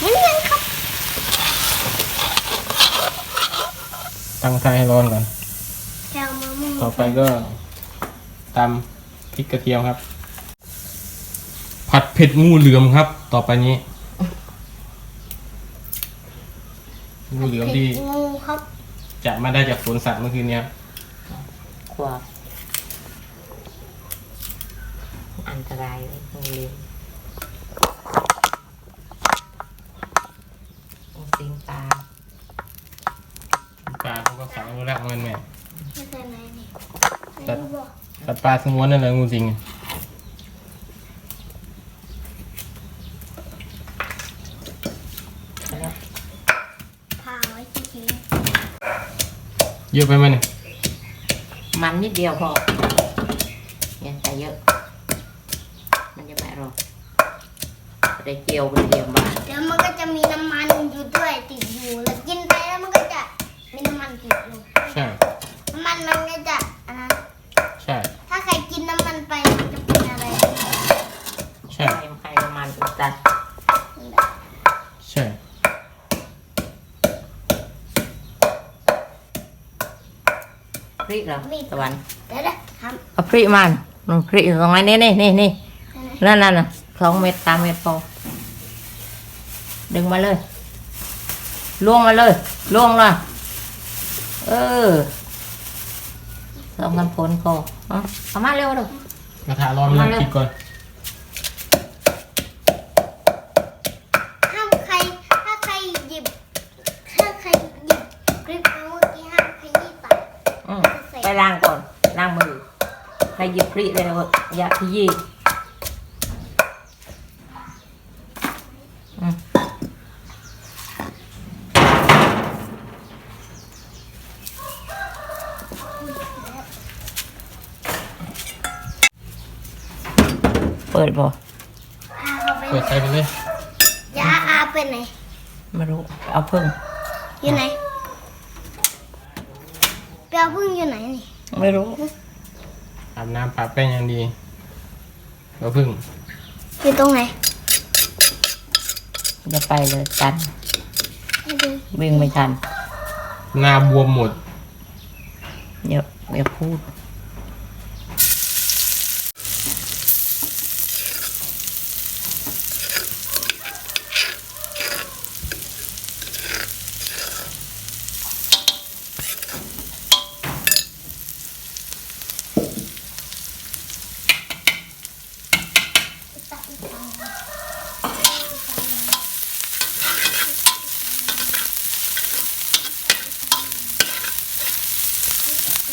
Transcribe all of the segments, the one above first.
เห็นยังครับตั้งไฟให้ร้อนก่อน แก้วมะม่วงต่อไปก็ตำพริกกระเทียมครับ ผัดเผ็ดงูเหลือมครับ ต่อไปนี้ งูเหลือมที่เผ็ดงูครับจะมาได้จากสวนสัตว์เมื่อคืนเนี้ยขวบอันตรายเลยงูเหลือมงูสิงปลา ปลา เขาก็ฝังไว้แล้วมันแม่ไม่ใช่ไหนนี่ตัดไม่บอกตัดปลาสงวนนั่นแหละงูสิงแล้วพาไว้ที่ทีเยอะไปไหมเนี่ยมันนิดเดียวพออย่าใส่เยอะ มันจะไม่อร่อยได้เจียวเป็นเดียวมาเดี๋ยวมันก็จะมีน้ำมันอยู่ด้วยติดอยู่แล้วกินไปแล้วมันก็จะ มีน้ำมันติดอยู่ใช่ น้ำมันมันก็จะอันนั้นใช่ ถ้าใครกินน้ำมันไปมันจะเป็นอะไรใช่ใส่ไข่น้ำมันอุดตันใช่ พริกเหรอตะวันเดี๋ยวนะทเอาพริกมันนนพริกตรงไหนนี่นี่นี่นี่ำนั่นนั่นน่ะสองเม็ดสามเม็ดพอดึงมาเลย ล่วงมาเลย ล่วงเลย เออสองกันผลพอเอาเอามาเร็วดู กระทะร้อนไม่ต้องคิดก่อน ห้ามใครถ้าใครหยิบถ้าใครหยิบกริปเอาเมื่อกี้ห้ามขยี้ปากอืมไปล้างก่อนล้างมือใครหยิบพริกเลยนะอย่าขยี้ ปิดบ่อาเขาไปเปิดไฟไปเลยยาอาไปไหนไม่รู้เอาเพิ่งอยู่ไหนเปียวพึ่งอยู่ไหนนี่ไม่รู้อาบน้ำปะแป้งอย่างดีก็พึ่งอยู่ตรงไหนจะไปเลยกันให้ดูวิ่งไม่ทันหน้าบวมหมด เดี๋ยวอย่าพูด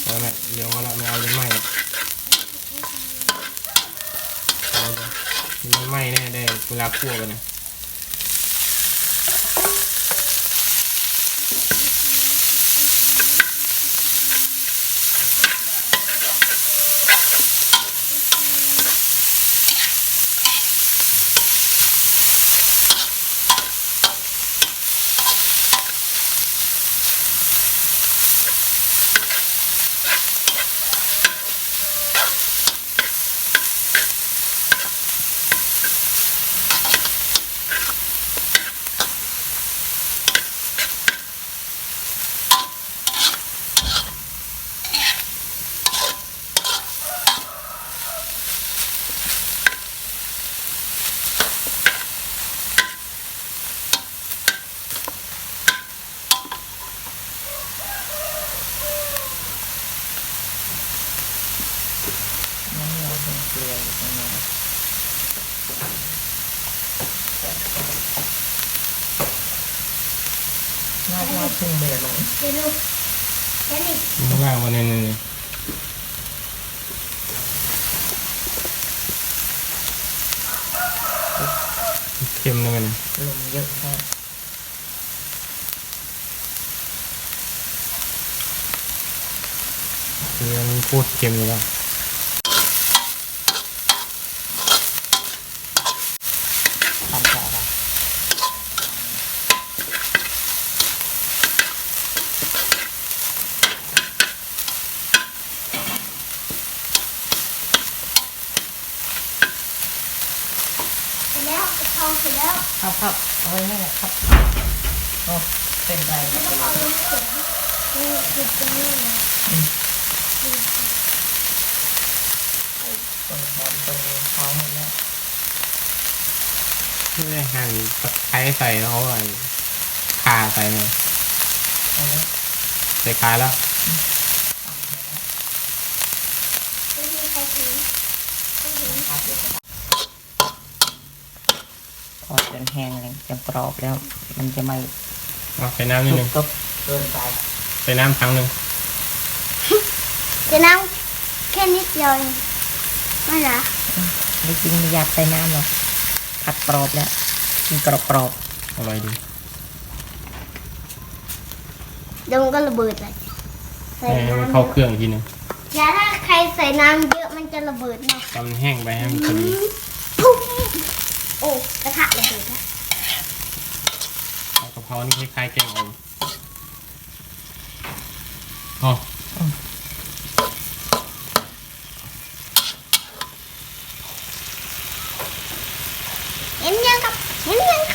เอาละเดี๋ยวเอาละไม่เอาเลยไหมเอาเลยมันไหมแน่ได้เวลาคั่วกันนะ กลืออยู่ตรงนี้น่าจะเอาพึ่งไปเลยลงเดี๋ยวดูเดี๋ยวนี่ข้างล่างมันนี่นี่เค็มนะมันลมเยอะมากคือมันโคตรเค็มเลยแล้ ทำจากอะไร แล้วกะ เพราเสร็จแล้วครับครับเอาไว้นี่แหละครับโอ้เป็นไรไม่กะเป็นเพไรราลงเสร็จนี่คือตรงนี้นะต้นหอมต้นหอมหมดแล้วไม่ได้หั่นตะไคร้ใส่แล้วเอาอะไรข่าใส่เลยเอาแล้วใส่ข่าแล้วไม่มีใครถือไม่ถือ ครับเดี๋ยวผมทอด จนแห้งเลยจนกรอบแล้ว มันจะไม่เอาใส่น้ำนิดสุนึกงกบเกินไปใส่น้ำครั้งหนึ่งจะน้ำแค่นิดเดียวเองไม่นะไม่จริงไม่อยากใส่น้ำหรอกผัดกรอบแล้วกินกรอบกรอบอร่อยดีเดี๋ยวมันก็ระเบิดเลยใส่ให้มันน้ำเข้าเครื่องอีกทีหนึงอย่าถ้าใครใส่น้ำเยอะมันจะระเบิดเนาะตำแห้งไปให้มันพอดีพุ่ง โอ้กระทะระเบิดละกะเพรานี่คล้ายๆแกงอ่อมอ๋อเห็นยังครับเห็นยังครับ